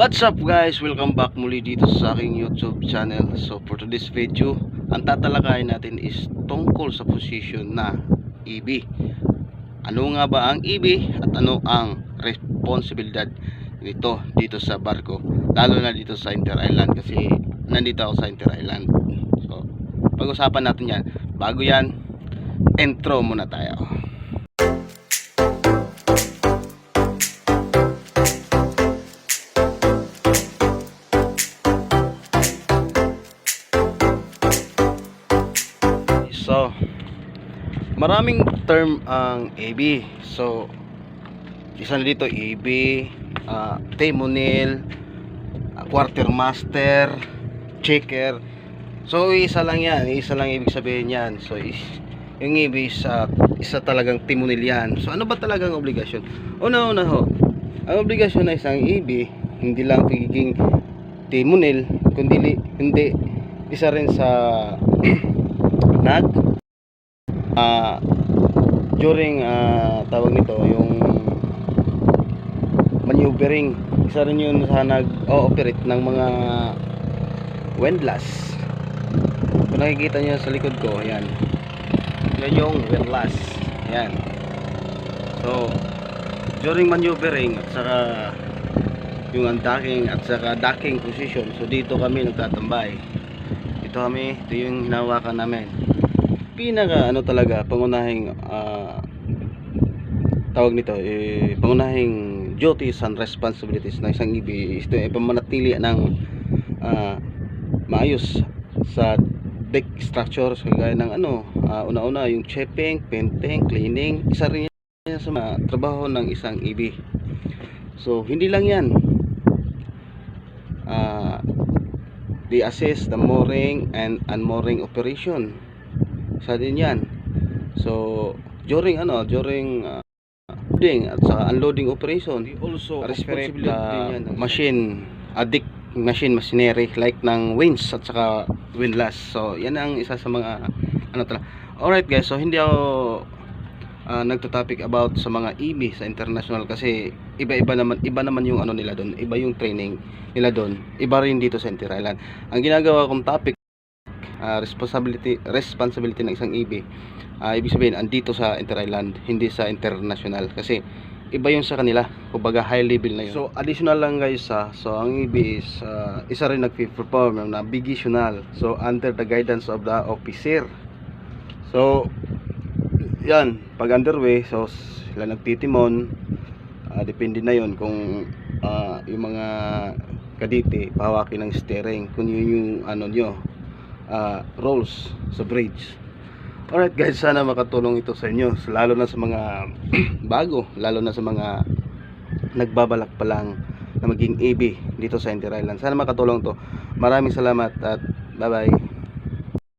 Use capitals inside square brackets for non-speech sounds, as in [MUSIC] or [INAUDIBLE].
What's up guys? Welcome back muli dito sa aking YouTube channel. So for today's video, ang tatalakayin natin is tungkol sa position na EB. Ano nga ba ang EB at ano ang responsibilidad nito dito sa barko? Lalo na dito sa Inter Island kasi nandito ako sa Inter Island. So pag-usapan natin yan. Bago yan, intro muna tayo. So, maraming term ang AB. So, isa na dito AB, uh, Temonil, ah, Quartermaster, Checker. So, isa lang yan. Isa lang ibig sabihin yan. So, is, yung AB is ah, isa talagang Timonil yan. So, ano ba talagang obligasyon? Una-una ho, ang obligasyon na isang AB, hindi lang pagiging Timonil, kundi hindi isa rin sa [CLEARS THROAT] nag ah during ah, tawag nito yung maneuvering. Isa rin yun sa nag-ooperate ng mga windlass. Kung nakikita nyo sa likod ko yan yan yung windlass. Yan so during maneuvering at saka yung undocking at saka docking position so dito kami nagtatambay ito kami ito yung hinawakan namin. Pinaka ano talaga pangunahing ah, tawag nito eh, pangunahing duties and responsibilities ng isang IB is ito ay pamanatili ng ah, maayos sa deck structure. So gaya ng ano ah, una-una yung chipping, painting, cleaning isa rin yan sa mga trabaho ng isang IB so hindi lang yan they assist the mooring and unmooring operation. Isa din yan so during ano during uh, loading at sa unloading operation also responsibility yan ng machine addict machine machinery like ng winch at saka windlass. So yan ang isa sa mga ano talaga alright guys so hindi ako uh, nagto-topic about sa mga EB sa international kasi iba-iba naman iba naman yung ano nila doon iba yung training nila doon. Iba rin dito sa Inter Island. Ang ginagawa kong topic ah, responsibility responsibility ng isang EB ah, ibig sabihin andito sa Inter Island hindi sa international. Kasi iba yung sa kanila kumbaga high level na yun. So additional lang guys ha so ang EB is ah, isa rin nag-perform ng navigational so under the guidance of the officer. So yan pag underway so sila nagtitimon. Ah, depende na yon kung ah, yung mga kadite pahawakin ng steering kung yun yung ano nyo ah, rolls sa bridge. Alright guys sana makatulong ito sa inyo lalo na sa mga [CLEARS THROAT] bago lalo na sa mga nagbabalak pa lang na maging AB dito sa Inter Island sana makatulong to. Maraming salamat at bye bye